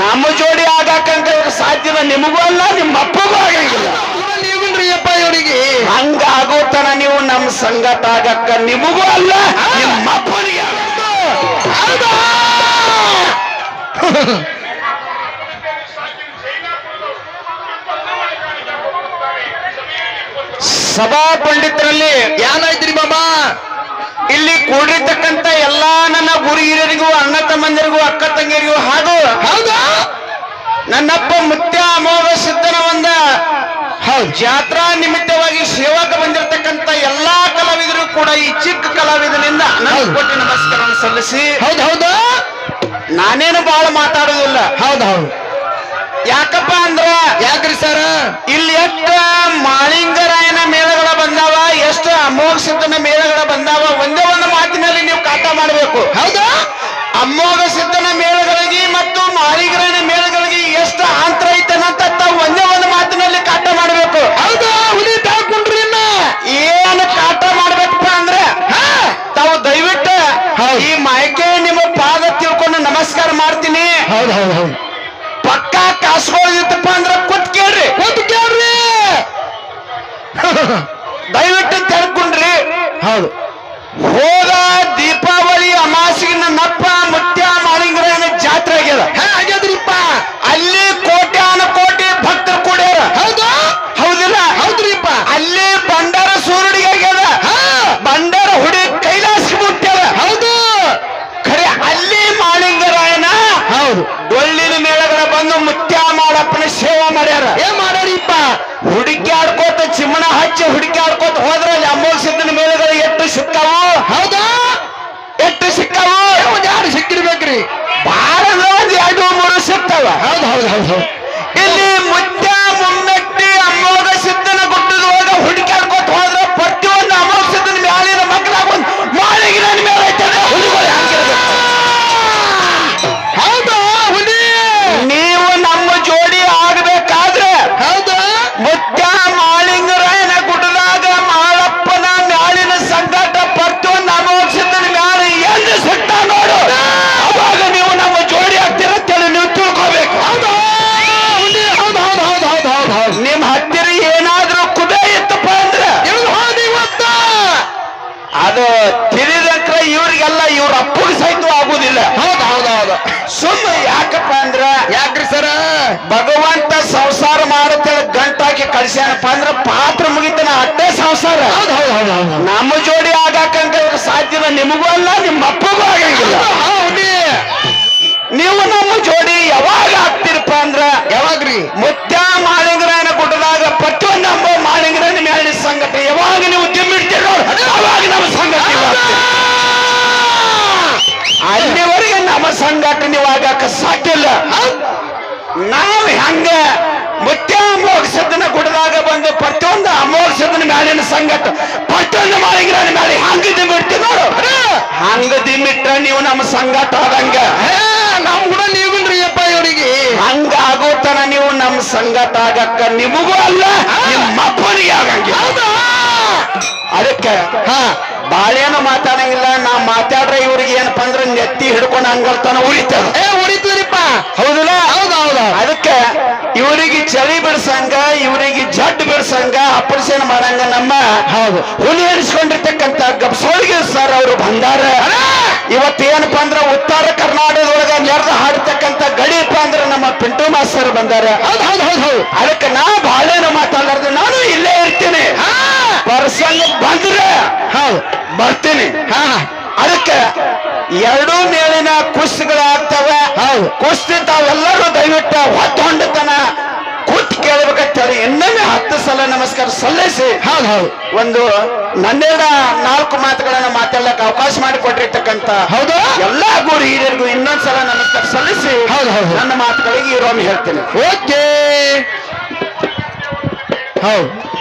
ನಮ್ಮ ಜೋಡಿ ಆಗಾಕಂತ ಸಾಧ್ಯದ ನಿಮಗೂ ಅಲ್ಲ ನಿಮ್ಮ ಅಪ್ಪಗೂ ಆಗಂಗಿಲ್ಲ ಇವರಿಗೆ ಅಪ್ಪ ಆಗೋ ಹಂಗಾಗೋತನ ನೀವು ನಮ್ಮ ಸಂಗತ ಆಗಕ್ಕ ನಿಮಗೂ ಅಲ್ಲ ನಿಮ್ಮ ಅಪ್ಪನಿಗೆ ಸಭಾ ಪಂಡಿತರಲ್ಲಿ ಏನಾಯ್ತ್ರಿ ಬಾಬಾ ಇಲ್ಲಿ ಕೂಡಿರ್ತಕ್ಕಂತ ಎಲ್ಲಾ ನನ್ನ ಗುರು ಹಿರಿಯರಿಗೂ ತಮ್ಮಂದಿರಿಗೂ ಅಕ್ಕ ತಂಗಿಯರಿಗೂ ಹಾಗೂ ಹೌದಾ. ನನ್ನಪ್ಪ ಮುತ್ಯ ಅಮೋಘ ಸಿದ್ಧನ ಒಂದ. ಜಾತ್ರಾ ನಿಮಿತ್ತವಾಗಿ ಸೇವಾಕ ಬಂದಿರತಕ್ಕಂತ ಎಲ್ಲಾ ಕಲಾವಿದರು ಕೂಡ ಈ ಚಿಕ್ಕ ಕಲಾವಿದನಿಂದ ಹೌದು. ಕೊಟ್ಟಿ ನಮಸ್ಕಾರ ಸಲ್ಲಿಸಿ ಹೌದು ಹೌದು. ನಾನೇನು ಬಹಳ ಮಾತಾಡೋದಿಲ್ಲ ಹೌದು ಹೌದು. ಯಾಕಪ್ಪ ಅಂದ್ರ ಯಾಕ್ರಿ ಸರ್? ಇಲ್ಲಿ ಎಷ್ಟು ಮಾಳಿಂಗರಾಯನ ಮೇಳಗಳ ಬಂದಾವ ಎಷ್ಟು ಅಮೋಘ ಸಿದ್ಧನ ಮೇಳಗಳ ಬಂದಾವ ಒಂದೇ ಒಂದು ಮಾತಿನಲ್ಲಿ ನೀವು ಕಾಟ ಮಾಡಬೇಕು. ಹೌದಾ. ಅಮೋಘ ಸಿದ್ಧನ ಮೇಳಗಳಿಗೆ ಮತ್ತು ಮಾಳಿಂಗರಾಯನ ಹೌದು. ಡೊಳ್ಳಿನ ಮೇಳಗಳ ಬಂದು ಮುತ್ಯ ಮಾಡಪ್ಪನ ಸೇವಾ ಮಾಡ್ಯಾರ. ಏನ್ ಮಾಡ್ಯಾರಿಪ್ಪ? ಹುಡುಕಿ ಆಡ್ಕೋತ ಚಿಮ್ಮಣ ಹಚ್ಚಿ ಹುಡುಕಿ ಆಡ್ಕೋತ ಹೋದ್ರ ಅಮೋಲ್ ಸಿದ್ದಿನ ಸಿದ್ಧನ ಮೇಳಗಳು ಎಷ್ಟು ಸಿಕ್ಕಾವು? ಹೌದಾ? ಎಷ್ಟು ಸಿಕ್ಕವು? ಒಂದ್ ಯಾರು ಸಿಕ್ಕಿರ್ಬೇಕ್ರಿ? ಬಾಳ ಎರಡು ಮೂರು ಸಿಕ್ತವ ಹೌದು ಹೌದು ಹೌದು ಹೌದು. ಯಾಕ್ರಿ ಸರ ಭಗವಂತ ಸಂಸಾರ ಮಾಡುತ್ತೇಳಿ ಗಂಟಾಕಿ ಕಳಿಸ್ಯಾನಪ್ಪ ಅಂದ್ರ ಪಾತ್ರ ಮುಗಿತನ ಅಟ್ಟೆ ಸಂಸಾರ. ನಮ್ಮ ಜೋಡಿ ಆಗಾಕಂತ ಸಾಧ್ಯದ ನಿಮಗೂ ಅಲ್ಲ ನಿಮ್ಮ ಅಪ್ಪಗೂ ಆಗಂಗಿಲ್ಲ ನೀವು ನಮ್ಮ ಜೋಡಿ ಯಾವಾಗ ಆಗ್ತಿರಪ್ಪ ಅಂದ್ರ ಯಾವಾಗ್ರಿ? ಮುತ್ಯ ಮಾಳಿಂಗರಾಯನ ಗುಡ್ಡದಾಗ ಪ್ರತಿಯೊಂದು ನಮ್ಮ ಮಾಳಿಂಗರಾಯನ ಮ್ಯಾಲಿನ ಸಂಗಟ ಯಾವಾಗ ನೀವು ದಿಮ್ಮಿಡ್ತೀರೋ ಅವಾಗ ನಮ್ಮ ಆಗ್ತೀರಿ. ಅಲ್ಲಿವರೆಗೆ ನಮ್ಮ ಸಂಗಾಟ ನೀವು ಸಾಧ್ಯ ಇಲ್ಲ. ನಾವು ಹೆಂಗ ಮುತ್ಯ ಅಮೋಘ ಗುಡದಾಗ ಬಂದು ಪ್ರತಿಯೊಂದು ಅಮೋಘ ಸಿದ್ಧನ ಮ್ಯಾಲಿನ ಸಂಗಟ ಪ್ರತಿಯೊಂದು ಮಾಳಿಗ್ರಾನ ಮ್ಯಾಲೆ ಹಂಗ ದಿಮ್ಮಿಡ್ತೀವಿ ನೋಡು. ಹಂಗ ದಿಮ್ಮಿಟ್ರ ನೀವು ನಮ್ಮ ಸಂಗತ ಆದಂಗ. ನಮ್ ಕೂಡ ನೀವಿಲ್ರಿ ಅಪ್ಪ ಇವರಿಗೆ. ಹಂಗ ಆಗೋತನ ನೀವು ನಮ್ಮ ಸಂಗತ ಆಗಕ್ಕ ನಿಮಗೂ ಅಲ್ಲ ನಿಮ್ಮ ಅಪ್ಪನಿಗೆ ಆಗಂಗಿಲ್ಲ ಅದಕ್ಕೆ ಹಾ. ಬಾಳೇನು ಮಾತಾಡಂಗಿಲ್ಲ ನಾ ಮಾತಾಡ್ರೆ ಇವ್ರಿಗೆ ಏನಪ್ಪ ಅಂದ್ರೆ ನೆತ್ತಿ ಹಿಡ್ಕೊಂಡು ಹಂಗಲ್ತಾನ ಉಳಿತದ ಏ ಉಳಿತೀರಿಪ್ಪ ಹೌದಲ್ಲ? ಹೌದು ಹೌದು ಅದಕ್ಕೆ ಇವರಿಗೆ ಚಳಿ ಬಿಡ್ಸಂಗ ಇವರಿಗೆ ಜಡ್ ಬಿಡ್ಸಂಗ ಆಪರೇಷನ್ ಮಾಡಂಗ ನಮ್ಮ ಹೌದು. ಹುಲಿ ಎಣಿಸ್ಕೊಂಡಿರ್ತಕ್ಕಂತ ಗಬ್ಸೋಳಿಗೆ ಸರ್ ಅವರು ಬಂದಾರ. ಇವತ್ತೇನಪ್ಪ ಅಂದ್ರೆ ಉತ್ತರ ಕರ್ನಾಟಕದೊಳಗ ನೆರೆದು ಹಾಡ್ತಕ್ಕಂತ ಗಡಿಯಪ್ಪ ಅಂದ್ರೆ ನಮ್ಮ ಪಿಂಟು ಮಾಸ್ತರ್ ಬಂದಾರ. ಹೌದು ಹೌದು ಹೌದು ಹೌದು. ಅದಕ್ಕೆ ನಾ ಬಾಳೇನು ಮಾತಾಡಲಾರ್ದು ನಾನು ಇಲ್ಲೇ ಇರ್ತೀನಿ. ಪ್ರಸಂಗ ಬಂದ್ರೆ ಹೌದು. ಬರ್ತೀನಿ. ಹಾ. ಅದಕ್ಕೆ ಎರಡೂ ಮೇಲಿನ ಕುಸ್ತಿಗಳಾಗ್ತವೆ ಹೌದು. ಕುಸ್ತಿ ತಾವೆಲ್ಲರೂ ದಯವಿಟ್ಟು ಹೊತ್ತೊಂಡತನ ಕೂತ್ ಕೇಳಬೇಕಂತಾರೆ ಹೇಳಿ ಹತ್ತು ನಮಸ್ಕಾರ ಸಲ್ಲಿಸಿ. ಹೌದು ಹೌದು. ಒಂದು ನನ್ನೆರಡ ನಾಲ್ಕು ಮಾತುಗಳನ್ನ ಮಾತಾಡ್ಲಕ್ಕೆ ಅವಕಾಶ ಮಾಡಿಕೊಟ್ಟಿರ್ತಕ್ಕಂತ ಹೌದು. ಎಲ್ಲಾ ಗುರು ಹಿರಿಯರಿಗೂ ಇನ್ನೊಂದ್ಸಲ ನಮಸ್ಕಾರ ಸಲ್ಲಿಸಿ. ಹೌದು, ಹೌದು. ನನ್ನ ಮಾತುಗಳಿಗೆ ಇರೋನು ಹೇಳ್ತೇನೆ. ಓಕೆ. ಹೌದು.